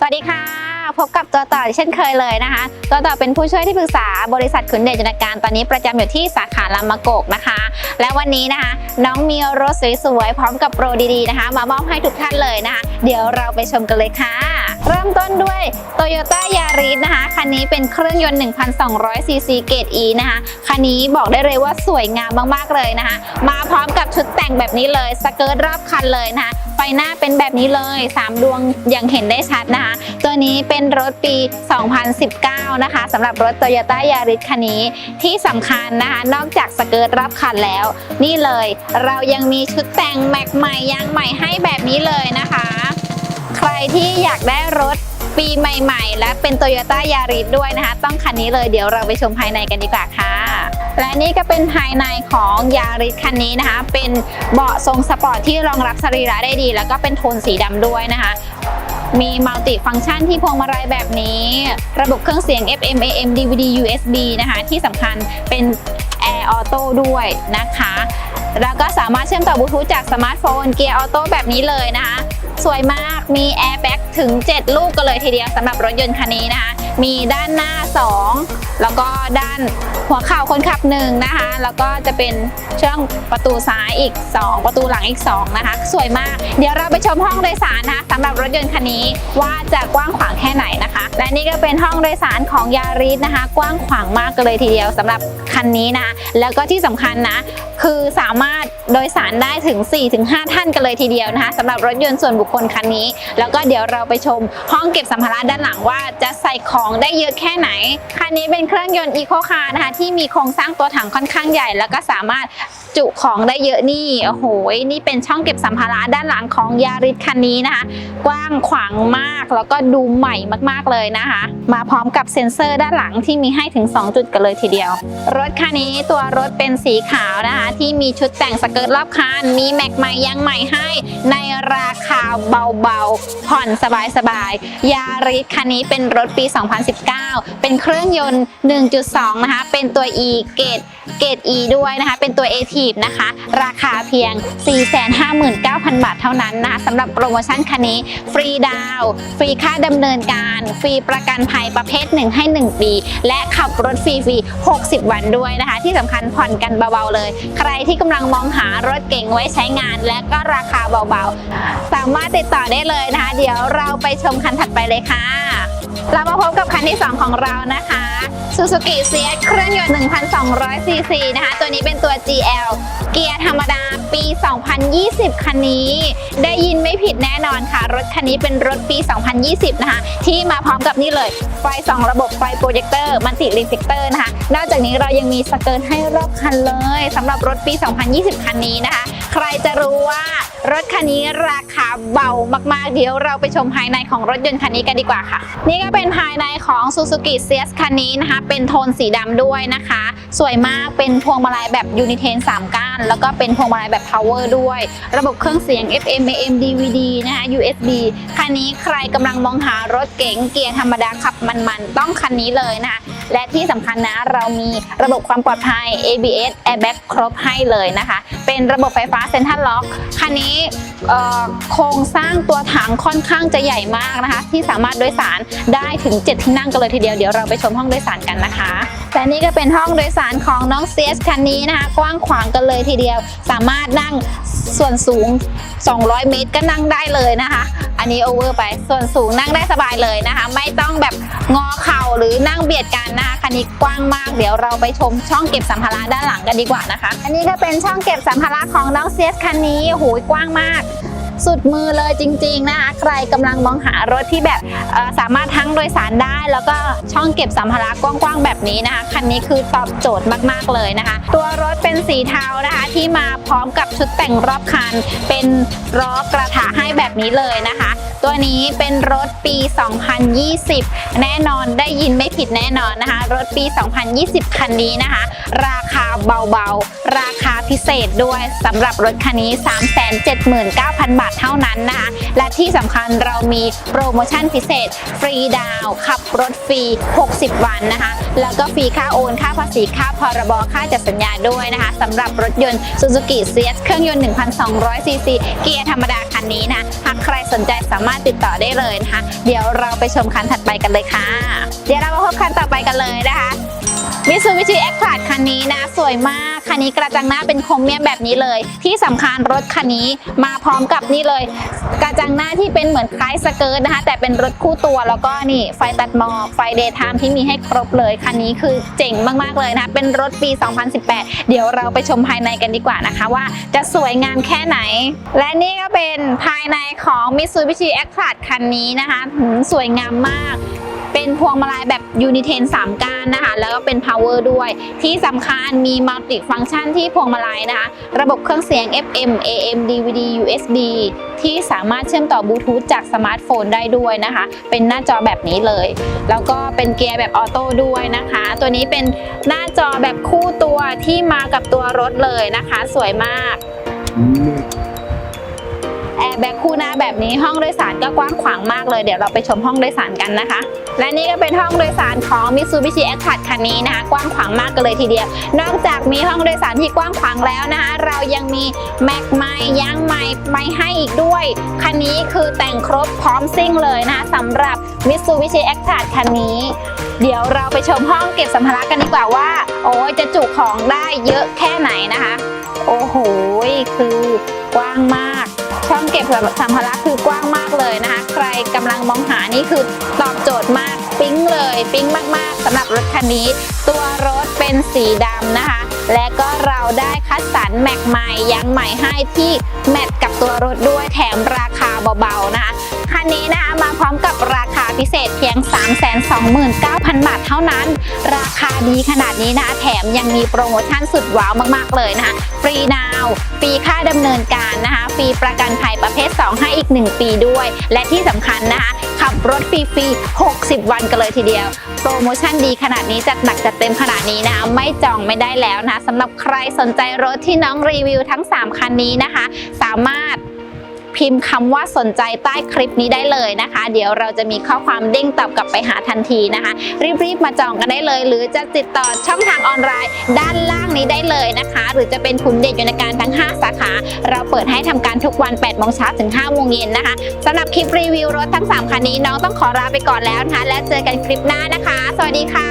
สวัสดีค่ะ พบกับตัวต่อเช่นเคยเลยนะคะ ตัวต่อเป็นผู้ช่วยที่ปรึกษาบริษัทขุนเดชจนการตอนนี้ประจำอยู่ที่สาขาลำมะโกกนะคะ และวันนี้นะคะ น้องมีรถสวยๆพร้อมกับโปรดีๆนะคะ มามอบให้ทุกท่านเลยนะคะ เดี๋ยวเราไปชมกันเลยค่ะ เริ่มต้นด้วย Toyota Yaris นะคะ คันนี้เป็นเครื่องยนต์ 1,200 ซีซีเกรด E นะคะ คันนี้บอกได้เลยว่าสวยงามมากๆเลยนะคะ มาพร้อมกับชุดแต่งแบบนี้เลย สเกิร์ตรอบคันเลยนะคะ ไฟหน้าเป็นแบบนี้เลย 3 ดวงอย่างเห็นได้ชัดนะคะ ตัวนี้เป็นรถปี 2019 นะคะสำหรับรถ Toyota Yaris คันนี้ ที่สำคัญนะคะ นอกจากสเกิร์ตรอบคันแล้ว นี่เลย เรายังมีชุดแต่งแม็กใหม่ยางใหม่ให้แบบนี้เลยนะคะ ที่อยากได้รถปีใหม่ๆ และเป็น Toyota Yaris ด้วยนะคะ ต้องคันนี้เลยเดี๋ยวเราไปชมภายในกันดีกว่าค่ะ และนี่ก็เป็นภายในของ Yaris คันนี้นะคะ เป็นเบาะทรงสปอร์ตที่รองรับสรีระได้ดี แล้วก็เป็นโทนสีดำด้วยนะคะมีมัลติฟังก์ชันที่พวงมาลัยแบบนี้ ระบบเครื่องเสียง FM AM DVD USB นะคะ ที่สำคัญเป็น Air Auto ด้วยนะคะ แล้วก็สามารถเชื่อมต่อบลูทูธจากสมาร์ทโฟนเกียร์ออโต้แบบนี้เลยนะคะ สวยมากมีแอร์แบ็กถึง 7 ลูกกันเลยทีเดียวสำหรับรถยนต์คันนี้นะคะมีด้านหน้า 2 แล้วก็ด้านหัวเข่าคนขับหนึ่งนะคะ แล้วก็จะเป็นช่องประตูซ้ายอีก 2 ประตูหลังอีก 2 นะคะ สวยมาก เดี๋ยวเราไปชมห้องโดยสารนะคะสำหรับรถยนต์คันนี้ว่าจะกว้างขวางแค่ไหนนะคะ และนี่ก็เป็นห้องโดยสารของยาริสนะคะ กว้างขวางมากกันเลยทีเดียวสำหรับคันนี้นะะแล้วก็ที่สำคัญนะ คือสามารถโดยสารได้ถึง 4-5 ท่านกันเลยทีเดียวนะคะสำหรับรถยนต์ส่วนบุคคลคันนี้ แล้วก็เดี๋ยวเราไปชมห้องเก็บสัมภาระด้านหลังว่าจะใส่ของได้เยอะแค่ไหน คันนี้เป็นเครื่องยนต์อีโคคาร์นะคะที่มีโครงสร้างตัวถังค่อนข้างใหญ่ แล้วก็สามารถ จุของได้เยอะนี่โอ้โหนี่เป็นช่องเก็บสัมภาระด้านหลังของยาริสคันนี้นะคะ กว้างขวางมากแล้วก็ดูใหม่มากๆเลยนะคะ มาพร้อมกับเซ็นเซอร์ด้านหลังที่มีให้ถึง 2 จุดกันเลยทีเดียว รถคันนี้ตัวรถเป็นสีขาวนะคะ ที่มีชุดแต่งสเกิร์ตรอบคันมีแม็กใหม่ยางใหม่ให้ในราคาเบาๆ ผ่อนสบายๆยาริสคันนี้เป็นรถปี 2019 เป็นเครื่องยนต์ 1.2 นะคะ เป็นตัว E เกรดเกรด E ด้วยนะคะ เป็นตัว a t i v นะคะ ราคาเพียง 459,000 บาทเท่านั้นนะคะสำหรับโปรโมชั่นคันนี้ ฟรีดาว ฟรีค่าดำเนินการ ฟรีประกันภัยประเภท 1 ให้ 1 ปี และขับรถฟรีๆ60 วันด้วยนะคะ ที่สำคัญผ่อนกันเบาๆเลย ใครที่กำลังมองหารถเก๋งไว้ใช้งาน และก็ราคาเบาๆ สามารถติดต่อได้เลยนะคะ เดี๋ยวเราไปชมคันถัดไปเลยค่ะ เรามาพบกับคันที่ 2 ของเรานะคะ Suzuki CS เครื่องยนต์ 1,200 ซีซีนะคะ ตัวนี้เป็นตัว GL เกียร์ธรรมดาปี 2020 คันนี้ ได้ยินไม่ผิดแน่นอนค่ะ รถคันนี้เป็นรถปี 2020 นะคะ ที่มาพร้อมกับนี่เลย ไฟ 2 ระบบไฟโปรเจคเตอร์มันติรีเฟกเตอร์นะคะ นอกจากนี้เรายังมีสเกิร์ตให้รอบคันเลยสำหรับรถปี 2020 คันนี้นะคะ ใครจะรู้ว่ารถคันนี้ราคาเบามากๆ เดี๋ยวเราไปชมภายในของรถยนต์คันนี้กันดีกว่าค่ะ นี่ก็เป็นภายในของ Suzuki CS คันนี้นะคะ เป็นโทนสีดำด้วยนะคะ สวยมากเป็นพวงมาลัยแบบยูนิเทน3ก้าน แล้วก็เป็นพวงมาลัยแบบ power ด้วย ระบบเครื่องเสียง FM AM DVD นะคะ USB คันนี้ใครกำลังมองหารถเก๋งเกียร์ธรรมดาขับมันๆ ต้องคันนี้เลยนะคะ และที่สำคัญนะเรามีระบบความปลอดภัย ABS Airbag ครบให้เลยนะคะ เป็นระบบไฟฟ้า Central Lock คันนี้โครงสร้างตัวถังค่อนข้างจะใหญ่มากนะคะ ที่สามารถโดยสารได้ถึง 7 ที่นั่งกันเลยทีเดียวเดี๋ยวเราไปชมห้องโดยสารกันนะคะและนี่ก็เป็นห้องโดยสารของน้องเซสคันนี้นะคะ กว้างขวางกันเลยทีเดียว สามารถนั่งส่วนสูง 200 เมตรก็นั่งได้เลยนะคะ อันนี้โอเวอร์ไป ส่วนสูงนั่งได้สบายเลยนะคะ ไม่ต้องแบบงอเข่าหรือนั่งเบียดกันนะคะคันนี้กว้างมาก เดี๋ยวเราไปชมช่องเก็บสัมภาระด้านหลังกันดีกว่านะคะ อันนี้ก็เป็นช่องเก็บสัมภาระของน้องเซียสคันนี้โอ้โหกว้างมาก สุดมือเลยจริง ๆ นะคะ ใครกำลังมองหารถที่แบบสามารถทั้งโดยสารได้ แล้วก็ช่องเก็บสัมภาระกว้างๆแบบนี้นะคะ คันนี้คือตอบโจทย์มากๆเลยนะคะ ตัวรถเป็นสีเทานะคะที่มาพร้อมกับชุดแต่งรอบคัน เป็นล้อกระถาให้แบบนี้เลยนะคะ ตัวนี้เป็นรถปี 2020 แน่นอนได้ยินไม่ผิดแน่นอนนะคะ รถปี 2020 คันนี้นะคะ ราคาเบาๆ ราคาพิเศษด้วยสำหรับรถคันนี้ 379,000 บาทาทเท่านั้นนะคะและที่สำคัญเรามีโปรโมชั่นพิเศษ ฟรีดาวขับรถฟรี 60 วันนะคะ แล้วก็ฟรีค่าโอน ค่าภาษี ค่าพรบ ค่าจัดสัญญาด้วยนะคะสำหรับรถยนต์ Suzuki CS เครื่องยนต์ 1,200 ซีซี เกียร์ธรรมดาคันนี้นะคะหากใครสนใจสามารถติดต่อได้เลยนะคะ เดี๋ยวเราไปชมคันถัดไปกันเลยค่ะ เดี๋ยวเรามาพบคันต่อไปกันเลยนะคะ มิซูบิชิแอคพาดคันนี้นะ สวยมาก คันนี้กระจังหน้าเป็นโครเมียมแบบนี้เลย ที่สำคัญรถคันนี้มาพร้อมกับนี่เลย กระจังหน้าที่เป็นเหมือนคล้ายสเกิร์ตนะคะ แต่เป็นรถคู่ตัวแล้วก็นี่ไฟตัดหมอกไฟเดย์ไทม์ที่มีให้ครบเลย คันนี้คือเจ๋งมากๆเลยนะคะเป็นรถปี 2018 เดี๋ยวเราไปชมภายในกันดีกว่านะคะ ว่าจะสวยงามแค่ไหน และนี่ก็เป็นภายในของ Mitsubishi a c t r a คันนี้นะคะสวยงามมาก เป็นพวงมาลัยแบบยูนิเทน3ก้านนะคะ แล้วก็เป็น power ด้วย ที่สำคัญมีมัลติฟัง c t ชันที่พวงมาลัยนะคะ ระบบเครื่องเสียง FM AM DVD USB ที่สามารถเชื่อมต่อบลูทูธจากสมาร์ทโฟนได้ด้วยนะคะ เป็นหน้าจอแบบนี้เลย แล้วก็เป็นเกียร์แบบออโต้ด้วยนะคะ ตัวนี้เป็นหน้าจอแบบคู่ตัวที่มากับตัวรถเลยนะคะ สวยมาก แบ็คคู่หน้าแบบนี้ห้องโดยสารก็กว้างขวางมากเลยเดี๋ยวเราไปชมห้องโดยสารกันนะคะ และนี่ก็เป็นห้องโดยสารของ Mitsubishi a c t r a คันนี้นะคะ กว้างขวางมากกันเลยทีเดียว นอกจากมีห้องโดยสารที่กว้างขวางแล้วนะคะ เรายังมีแม็กไม้ยางไม้ไม้ให้อีกด้วย คันนี้คือแต่งครบพร้อมซิ่งเลยนะคะสำหรับ Mitsubishi a c t r a คันนี้ เดี๋ยวเราไปชมห้องเก็บสัมภาระกันดีกว่าว่า โอ้ยจะจุของได้เยอะแค่ไหนนะคะ โอ้โหคือกว้างมาก ช่องเก็บสัมภาระคือกว้างมากเลยนะคะ ใครกำลังมองหานี่คือตอบโจทย์มากปิ๊งเลยปิ๊งมากๆสำหรับรถคันนี้ ตัวรถเป็นสีดำนะคะ และก็เราได้คัดสรรแม็กใหม่ยางใหม่ให้ที่แมทกับตัวรถด้วยแถมราคาเบาๆนะคะ คันนี้นะคะมาพร้อมกับราคาพิเศษเพียง 329,000 บาทเท่านั้น ราคาดีขนาดนี้นะแถมยังมีโปรโมชั่นสุดว้าวมากๆเลยนะคะฟรีดาวฟรีค่าดำเนินการนะคะฟรีประกันภัยประเภท 2 ให้อีก 1 ปีด้วย และที่สำคัญนะคะขับรถฟรีๆ60 วันกันเลยทีเดียว โปรโมชั่นดีขนาดนี้จัดหนักจัดเต็มขนาดนี้นะไม่จองไม่ได้แล้วนะคะสำหรับใครสนใจรถที่น้องรีวิวทั้ง 3 คันนี้นะคะ สามารถ พิมพ์คำว่าสนใจใต้คลิปนี้ได้เลยนะคะ เดี๋ยวเราจะมีข้อความเด้งตอบกลับไปหาทันทีนะคะ รีบๆมาจองกันได้เลย หรือจะติดต่อช่องทางออนไลน์ ด้านล่างนี้ได้เลยนะคะ หรือจะเป็นคุณเด็กอยู่ในการทั้ง 5 สาขา เราเปิดให้ทำการทุกวัน8โมงเช้าถึง5โมงเย็นนะคะสำหรับคลิปรีวิวรถทั้ง 3 คันนี้น้องต้องขอลาไปก่อนแล้วนะคะและเจอกันคลิปหน้านะคะ สวัสดีค่ะ